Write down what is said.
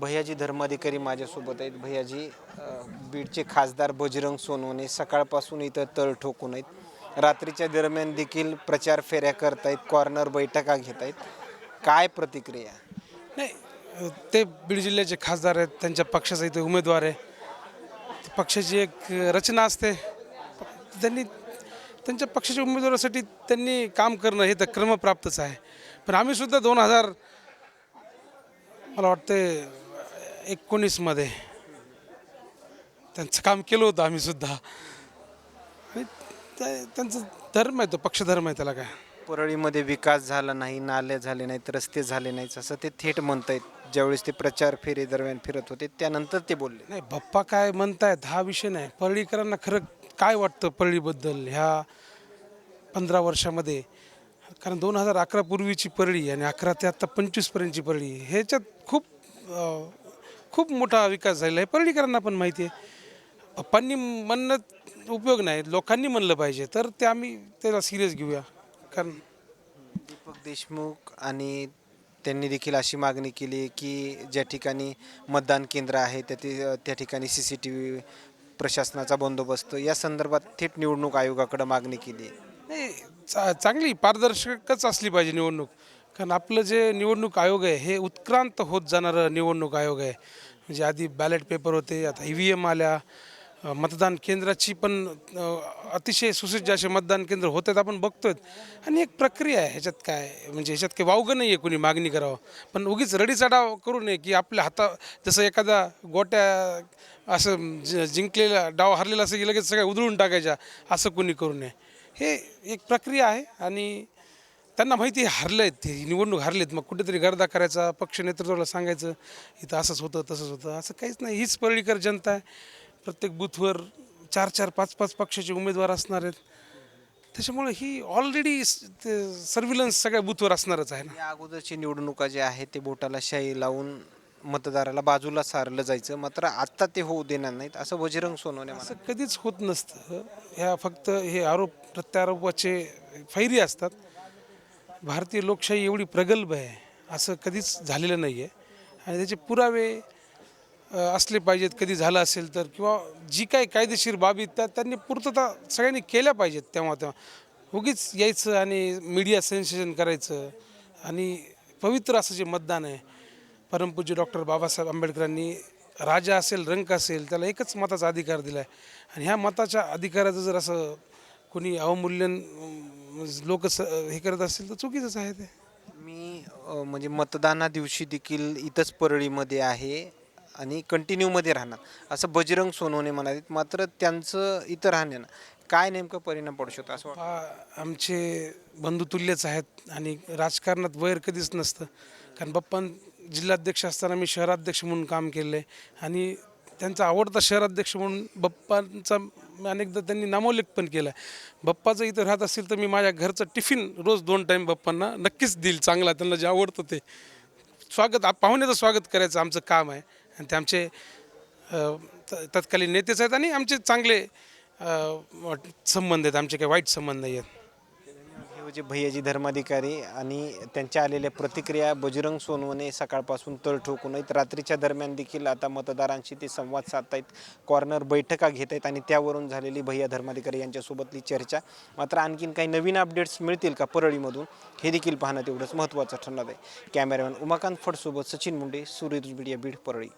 भैयाजी धर्माधिकारी माझ्यासोबत आहेत. भैयाजी बीडचे खासदार बजरंग सोनवणे सकाळपासून इथं तळ ठोकून आहेत. रात्रीच्या दरम्यान देखील प्रचार फेऱ्या करतायत कॉर्नर बैठका घेत आहेत काय प्रतिक्रिया? नाही ते बीड जिल्ह्याचे खासदार आहेत त्यांच्या पक्षाचा इथे उमेदवार आहे. पक्षाची एक रचना असते. त्यांनी त्यांच्या पक्षाच्या उमेदवारासाठी त्यांनी काम करणं हे तर क्रमप्राप्तच आहे. पण आम्हीसुद्धा दोन हजार मला वाटते एकोणीसमध्ये त्यांचं काम केलं होतं आम्ही सुद्धा. आणि ते- त्यांचं धर्म आहे तो पक्षधर्म आहे त्याला काय. परळीमध्ये विकास झाला नाही नाले झाले नाहीत रस्ते झाले नाहीत असं ते थेट म्हणतायत. ज्यावेळेस ते प्रचार फेरी दरम्यान फिरत होते त्यानंतर ते बोलले. नाही बाप्पा काय म्हणतायत हा विषय नाही. परळीकरांना खरं काय वाटतं परळीबद्दल ह्या पंधरा वर्षामध्ये? कारण दोन हजार अकरा पूर्वीची परळी आणि अकरा ते आत्ता पंचवीसपर्यंतची परळी ह्याच्यात खूप अं, खूप मोठा विकास झालेला आहे. परळीकरांना पण माहिती आहे. बाप्पांनी म्हणणं उपयोग नाही. लोकांनी म्हणलं पाहिजे. तर ते आम्ही त्याला सिरियस घेऊया. कारण दीपक देशमुख आणि त्यांनी देखील अशी मागणी केली की ज्या ठिकाणी मतदान केंद्र आहे त्या ति- त्या ठिकाणी सी सी टी व्ही प्रशासनाचा बंदोबस्त या संदर्भात थेट निवडणूक आयोगाकडे मागणी केली नाही चा चांगली पारदर्शकच असली पाहिजे निवडणूक. कारण आपलं जे निवडणूक आयोग आहे हे उत्क्रांत होत जाणारं निवडणूक आयोग आहे. म्हणजे आधी बॅलेट पेपर होते आता ई व्ही एम आल्या मतदान केंद्राची पण अतिशय सुसज्ज असे मतदान केंद्र होत आहेत आपण बघतोय आणि एक प्रक्रिया आहे ह्याच्यात काय म्हणजे ह्याच्यात काही वावगं नाही आहे कोणी मागणी करावं. पण उगीच रडीचा डाव करू नये की आपल्या हाता जसं एखादा गोट्या असं ज जिंकलेला डाव हरलेला असं की लगेच सगळ्या उधळून टाकायच्या असं कोणी करू नये. हे एक प्रक्रिया आहे आणि त्यांना माहिती हरले आहेत ते निवडणूक हरलेत. मग कुठेतरी गर्दा करायचा पक्ष नेतृत्वाला सांगायचं इथं असंच होतं तसंच होतं. असं काहीच नाही. हीच परळीकर जनता आहे. प्रत्येक बूथवर चार चार पाच पाच पक्षाचे उमेदवार असणार आहेत. त्याच्यामुळे ही ऑलरेडी सर्व्हिलन्स सगळ्या बूथवर असणारच आहे ना. या अगोदरची निवडणुका जे आहे ते बोटाला शाई लावून मतदाराला बाजूला सारलं जायचं. मात्र आता ते होऊ देणार नाहीत असं बजरंग सोनवणे असं कधीच होत नसतं. ह्या फक्त हे आरोप प्रत्यारोपाचे फैरी असतात. भारतीय लोकशाही एवढी प्रगल्भ आहे असं कधीच झालेलं नाही आहे आणि त्याचे पुरावे असले पाहिजेत कधी झालं असेल तर किंवा जी काही कायदेशीर बाबी त्या त्यांनी पूर्तता सगळ्यांनी केल्या पाहिजेत तेव्हा तेव्हा. उगीच यायचं आणि मीडिया सेन्सेशन करायचं आणि पवित्र असं जे मतदान आहे परमपूज्य डॉक्टर बाबासाहेब आंबेडकरांनी राजा असेल रंक असेल त्याला एकच मताचा अधिकार दिला आहे आणि ह्या मताच्या अधिकाराचं जर असं कोणी अवमूल्यन लोक हे करत असतील तर चुकीचंच आहे ते. मी अ, म्हणजे मतदाना दिवशी देखील इथंच परळीमध्ये आहे आणि कंटिन्यूमध्ये राहणार. असं बजरंग सोनवणे म्हणाले मात्र त्यांचं इथं राहण्यानं काय नेमकं परिणाम पडू शकतो असं वाटतं? बाप्पा आमचे बंधुतुल्यच आहेत आणि राजकारणात वैर कधीच नसतं. कारण बाप्पां जिल्हाध्यक्ष असताना मी शहराध्यक्ष म्हणून काम केलं आहे आणि त्यांचा आवडता शहराध्यक्ष म्हणून बाप्पांचा अनेकदा त्यांनी नामोल्लेख पण केला आहे बाप्पाचं इथं राहत असेल तर मी माझ्या घरचं टिफिन रोज दोन टाईम बाप्पांना नक्कीच देईल चांगला त्यांना जे आवडतं ते. स्वागत पाहुण्याचं स्वागत करायचं आमचं काम आहे. आणि ते आमचे त- तत्कालीन नेतेच आहेत आणि आमचे चांगले संबंध आहेत आमचे काही वाईट संबंध नाही आहेत हे भैयाजी धर्माधिकारी आणि त्यांच्या आलेल्या प्रतिक्रिया बजरंग सोनवणे सकाळपासून तळ ठोकून आहेत रात्रीच्या दरम्यान देखील आता मतदारांशी ते संवाद साधतायत. कॉर्नर बैठका घेत आहेत आणि त्यावरून झालेली भैया धर्माधिकारी यांच्यासोबतली चर्चा. मात्र आणखीन काही नवीन अपडेट्स मिळतील का परळीमधून हे देखील पाहणं तेवढंच महत्त्वाचं ठरणार आहे. कॅमेरामॅन उमाकांत फडसोबत सचिन मुंडे सूर्य मीडिया बीड परळी.